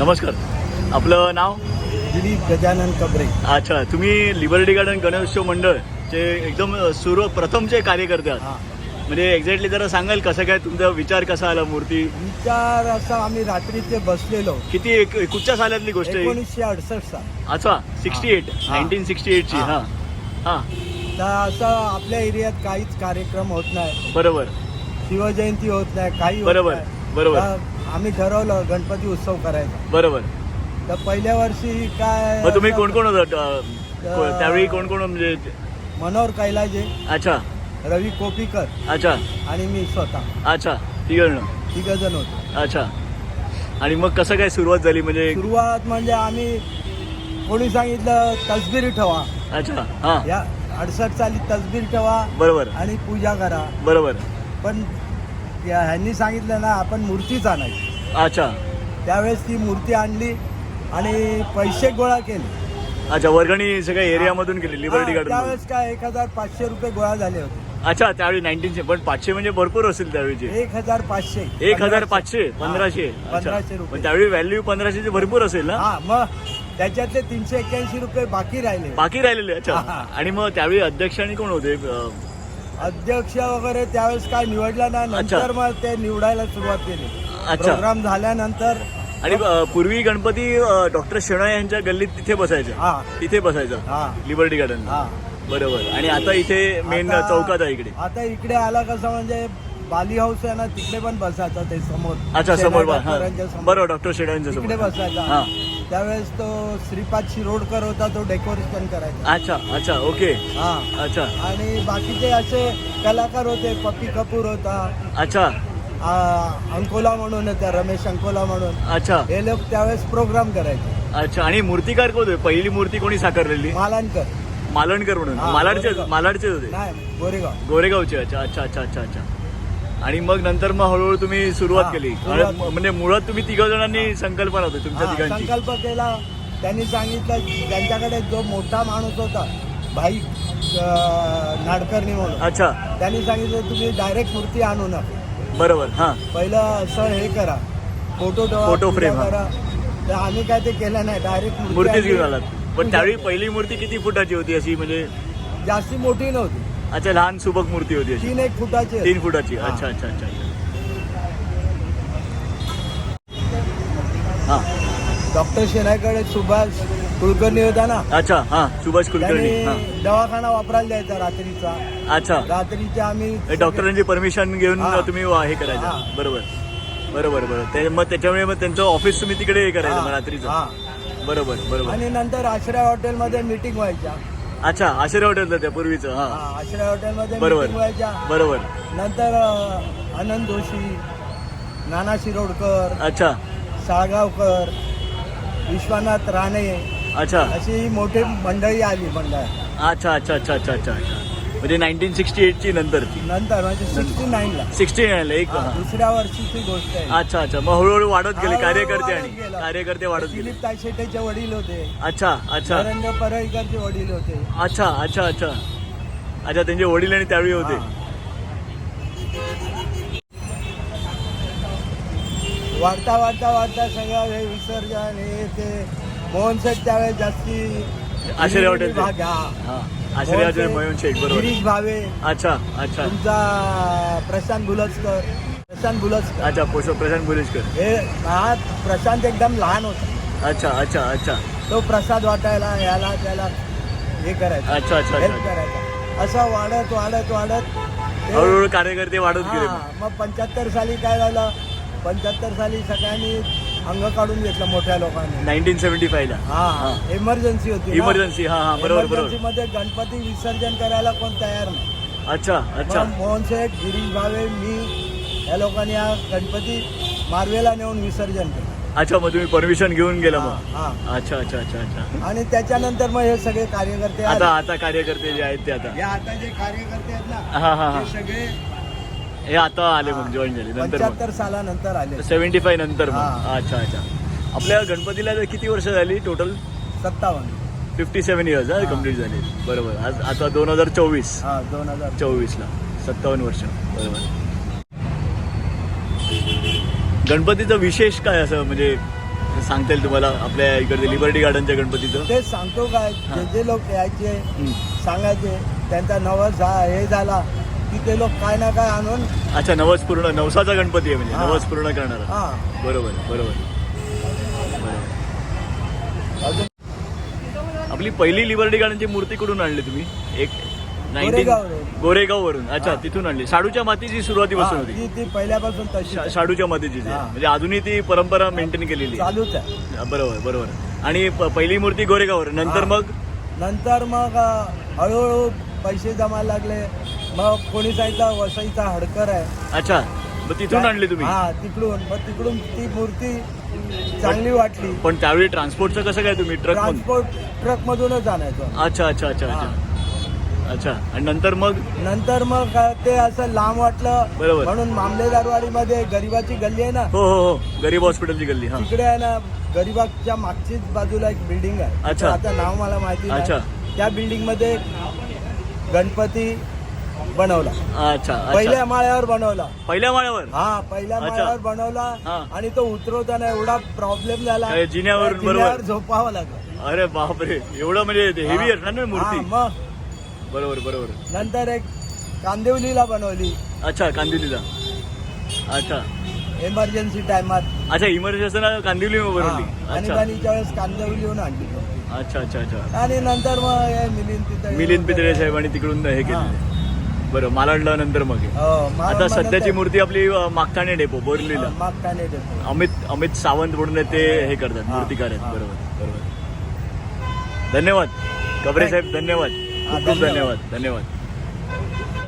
नमस्कार. आपलं नाव? दिलीप गजानन कबरे. अच्छा तुम्ही लिबर्टी गार्डन गणेशोत्सव मंडळचे एकदम सुरू प्रथमचे कार्यकर्ते आहात. हा म्हणजे एक्झॅक्टली जरा सांगाल कसं काय तुमचा विचार कसा आला मूर्ती? विचार असा आम्ही रात्रीचे बसलेलो. किती एक कुठच्या सालातली गोष्ट आहे? एकोणीसशे अडसष्ट साल. अच्छा सिक्स्टी एट हा. नाईन्टीन सिक्स्टी एटची हा. हां. हां तर असं आपल्या एरियात काहीच कार्यक्रम होत नाही. बरोबर. शिवजयंती होत नाही काही होत बरोबर, नाही. बरोबर. तर आम्ही ठरवलं गणपती उत्सव करायचा. बरोबर. तर पहिल्या वर्षी काय मग तुम्ही कोण कोण होता? त्यावेळी कोण कोण म्हणजे मनोहर कैलाजे अच्छा. रवी कोपीकर अच्छा. आणि मी स्वतः. अच्छा. तिघं तिघ जण होतो. अच्छा. आणि मग कसं काय सुरुवात झाली? म्हणजे सुरुवात म्हणजे आम्ही कोणी सांगितलं तसबीर ठेवा. अच्छा. हां. या अडसष्ट साली तसबीर ठेवा बरोबर. आणि पूजा करा. बरोबर. पण या- ह्यांनी सांगितलं ना आपण मूर्तीच आणायची. अच्छा. त्यावेळेस ती मूर्ती आणली आणि पैसे गोळा केले. अच्छा वर्गणी सगळ्या एरियामधून केली लिबर्टी हा, गार्डन त्यावेळेस काय एक हजार पाचशे रुपये गोळा झाले होते. अच्छा त्यावेळी नाईन्टीनशे पण पाचशे म्हणजे भरपूर असेल त्यावेळीचे. एक हजार पाचशे एक हजार पाचशे पंधराशे. हा, अच्छा. पंधराशे रुपये. पण त्यावेळी व्हॅल्यू पंधराशेचे भरपूर असेल ना? हा मग त्याच्यातले तीनशे एक्क्याऐंशी रुपये बाकी राहिले. बाकी राहिलेले अच्छा. हा. आणि मग त्यावेळी अध्यक्षांनी कोण होते? अं, अध्यक्ष वगैरे त्यावेळेस काय निवडला ना. नंतर मग ते निवडायला सुरुवात केली. अच्छा. प्रोग्राम झाल्यानंतर आणि अं, पूर्वी गणपती डॉक्टर शेणा यांच्या गल्लीत तिथे बसायचे हा. तिथे बसायचा? हा. लिबर्टी गार्डन हा. बरोबर. आणि आता इथे मेन आता- चौकात आहे इकडे. आता इकडे आला कसं म्हणजे बाली हाऊस आहे ना तिकडे पण बसायचा ते समोर. अच्छा समोर बा-. बरोबर डॉक्टर शेणा यांच्या तिकडे समोर बसायचा. हा. त्यावेळेस तो श्रीपाद शिरोडकर होता तो डेकोरेशन करायचा. अच्छा अच्छा ओके हा. अच्छा. आणि बाकीचे असे कलाकार होते पप्पी कपूर होता. अच्छा. आ, अंकोला म्हणून होत्या रमेश अंकोला म्हणून. अच्छा. हे लोक त्यावेळेस प्रोग्राम करायचे. अच्छा आणि मूर्तिकार कोण होते? पहिली मूर्ती कोणी साकारलेली? मालांकर मालणकर म्हणून. हा, मालाडचे गोरेगाव. मालाडचे होते. नाही गोरेगाव. गोरेगावचे अच्छा अच्छा अच्छा अच्छा अच्छा. आणि मग नंतर मग हळूहळू तुम्ही सुरुवात केली. म्हणजे मुळात तुम्ही तिघ जणांनी संकल्पना होती तुमच्या तिघांची. संकल्प केला त्यांनी सांगितलं त्यांच्याकडे जो मोठा माणूस होता भाई नाडकर्णी म्हणून. अच्छा. त्यांनी सांगितलं तुम्ही डायरेक्ट मूर्ती आणू नका. बरोबर हा. पहिलं असं हे करा. फोटो फोटो हा. करा. तर आम्ही काय ते केलं नाही डायरेक्ट मूर्तीच घेऊन आलात. पण त्यावेळी पहिली मूर्ती किती फुटाची होती अशी म्हणजे? जास्ती मोठी नव्हती. अच्छा लहान सुबक मूर्ती होती अशी. तीन एक फुटाची. तीन फुटाची. हा. अच्छा अच्छा अच्छा हा. डॉक्टर शेनायकडे सुभाष कुलकर्णी होता ना? अच्छा हा सुभाष कुलकर्णी हा. त्यांनी दवाखाना वापरायला द्यायचा रात्रीचा. अच्छा. रात्रीच्या आम्ही हे डॉक्टरांची परमिशन घेऊन हा. तुम्ही वा- हे करायचं. हा. बरोबर. बरोबर बरोबर. ते- मग त्याच्यामुळे मग त्यांचं ऑफिस तुम्ही तिकडे हे करायचं मग रात्रीचं. हा. बरोबर बरोबर. आणि नंतर आश्रय हॉटेलमध्ये मीटिंग व्हायच्या. अच्छा आश्रय हॉटेल त्या पूर्वीचं हा. हा, आश्रय हॉटेलमध्ये बरोबर. व्हायच्या. बरोबर. नंतर अं, आनंद जोशी नाना शिरोडकर अच्छा. साळगावकर विश्वनाथ राणे अच्छा. अशी मोठी मंडळी आली मंडळ अच्छा अच्छा अच्छा अच्छा अच्छा अच्छा. म्हणजे नाईन्टीन सिक्स्टी एटची नंतरची नंतर म्हणजे सिक्स्टी नाईनला. सिक्स्टी नाईनला एक हा. दुसऱ्या वर्षीची गोष्ट आहे. अच्छा अच्छा. मग हळूहळू वाढत गेले हळूहळू कार्यकर्ते वाढत आणि गेलं. कार्यकर्ते वाढत गेले. दिलीप तायशेटेचे वडील होते. अच्छा अच्छा. नरेंद्र परळीकरचे वडील होते. अच्छा अच्छा अच्छा. अच्छा त्यांचे वडील आणि त्यावेळी होते. वाढता वाढता वाढता सगळं हे विसर्जन हे ते मोहन शेठ त्यावेळेस जास्ती आश्रय हॉटेलचे. भाग. हा. हा आश्रय हॉटेल मयून शेख बरोबर. गिरीश भावे. अच्छा अच्छा. तुमचा प्रशांत बुलसकर प्रशांत बुलसकर अच्छा पोष प्रशांत बुलेशकर हे हा प्रशांत एकदम लहान होता. अच्छा अच्छा अच्छा. तो प्रसाद वाटायला याला त्याला हे करायचा. अच्छा अच्छा हेल्प अच्छा. करायचा. असं वाढत वाढत वाढत ते- हळूहळू कार्यकर्ते वाढत गेले हा, मग पंच्याहत्तर साली काय झालं? पंच्याहत्तर साली सगळ्यांनी अंग काढून घेतलं मोठ्या लोकांनी. नाईन्टीन सेव्हन्टी फायला हा हा. इमर्जन्सी होती ना. इमर्जन्सी हा हा बरोबर मध्ये गणपती विसर्जन करायला कोण तयार नाही. अच्छा अच्छा. मग मोहन शेठ गिरीश भावे मी या लोकांनी हा गणपती मारवेला नेऊन विसर्जन केलं. अच्छा मग तुम्ही परमिशन घेऊन गेला मग? हा. अच्छा अच्छा अच्छा अच्छा. आणि त्याच्यानंतर मग हे सगळे कार्यकर्ते आता आले. आता कार्यकर्ते जे आहेत ते आता. आता जे कार्यकर्ते आहेत ना हा हा. ते सगळे हे आता आले मग जॉईन झाले नंतर मग. पंच्याहत्तर सालानंतर आले. सेव्हन्टी फाय नंतर मग. हा. अच्छा अच्छा. आपल्या गणपतीला तर किती वर्ष झाली टोटल सत्तावन्न. फिफ्टी सेव्हन इयर्स हा. कंप्लीट झाले. बरोबर. आज आता दोन हजार चोवीस. हा दोन हजार चोवीसला. सत्तावन्न वर्ष. बरोबर. गणपतीचं विशेष काय असं म्हणजे सांगता येईल तुम्हाला आपल्या इकडे लिबर्टी गार्डनच्या गणपतीचं? तेच सांगतो काय हा. जे जे लोक यायचे हम्म. सांगायचे त्यांचा नवस झा- हे झाला. की ते लोक काय ना काय आणून अच्छा नवस पूर्ण नवसाचा गणपती आहे म्हणजे हा. नवस पूर्ण करणारा हा बरोबर बरोबर बरोबर. अजून आपली पहिली लिबर्टी गार्डनची मूर्ती कुठून आणली तुम्ही एक नाईन्टीन गोरेगाववरून. गोरेगाव वरून अच्छा हा. तिथून आणली शाडूच्या मातीची सुरुवातीपासून हा, होती ती ती पहिल्यापासून तशी शा- शाडूच्या मातीची जी. हा. म्हणजे अजूनही ती परंपरा मेंटेन केलेली आहे. चालूच आहे बरोबर बरोबर आणि प- पहिली मूर्ती गोरेगाववर नंतर हा. मग नंतर मग अ, हळूहळू पैसे जमायला लागले मग कोणी सांगितलं वसईचा हडकर आहे. अच्छा मग तिथून आणली तुम्ही? हा तिकडून. मग तिकडून ती मूर्ती चांगली वाटली. पण त्यावेळी ट्रान्सपोर्टचं कसं काय तुम्ही? ट्रक ट्रान्सपोर्ट ट्रक मधूनच आणायचो. अच्छा अच्छा अच्छा अच्छा. अच्छा. आणि नंतर मग? नंतर मग ते असं लांब वाटलं. बरोबर. म्हणून मामलेदारवाडी मध्ये गरीबाची गल्ली आहे ना. हो हो हो. गरीब हॉस्पिटलची गल्ली हा. तिकडे आहे ना गरीबाच्या मागचीच बाजूला एक बिल्डिंग आहे. अच्छा. आता नाव मला माहिती अच्छा. नाही त्या बिल्डिंगमध्ये गणपती बनवला. अच्छा पहिल्या माळ्यावर बनवला. पहिल्या माळ्यावर? हा पहिल्या. माळ्यावर बनवला. आणि तो उतरवताना एवढा प्रॉब्लेम झाला जिन्यावरून जिन्यावर बरोबर. झोपावं लागलं. अरे बापरे एवढं म्हणजे हेवी असणार ना हा, मूर्ती मग. बरोबर बरोबर. नंतर एक कांदिवलीला बनवली. अच्छा कांदिवलीला. अच्छा. एमर्जन्सी टायमात अच्छा इमर्जन्सी असताना कांदिवली बनवली. अच्छा. आणीबाणीच्या वेळेस कांदिवलीहून आणली. अच्छा अच्छा अच्छा. आणि नंतर मग हे मिलिंद पितळे मिलिंद पितळे साहेब आणि तिकडून हे हा. केलं बरं मालाडला नंतर मग हे. आता सध्याची. मूर्ती आपली अ, डेपो बोरलीला माग काने देतो. अमित अमित सावंत म्हणून ते हे करतात हा, मूर्तिकार आहेत हा. बरोबर बरोबर धन्यवाद कबरे साहेब धन्यवाद खूप खूप. धन्यवाद धन्यवाद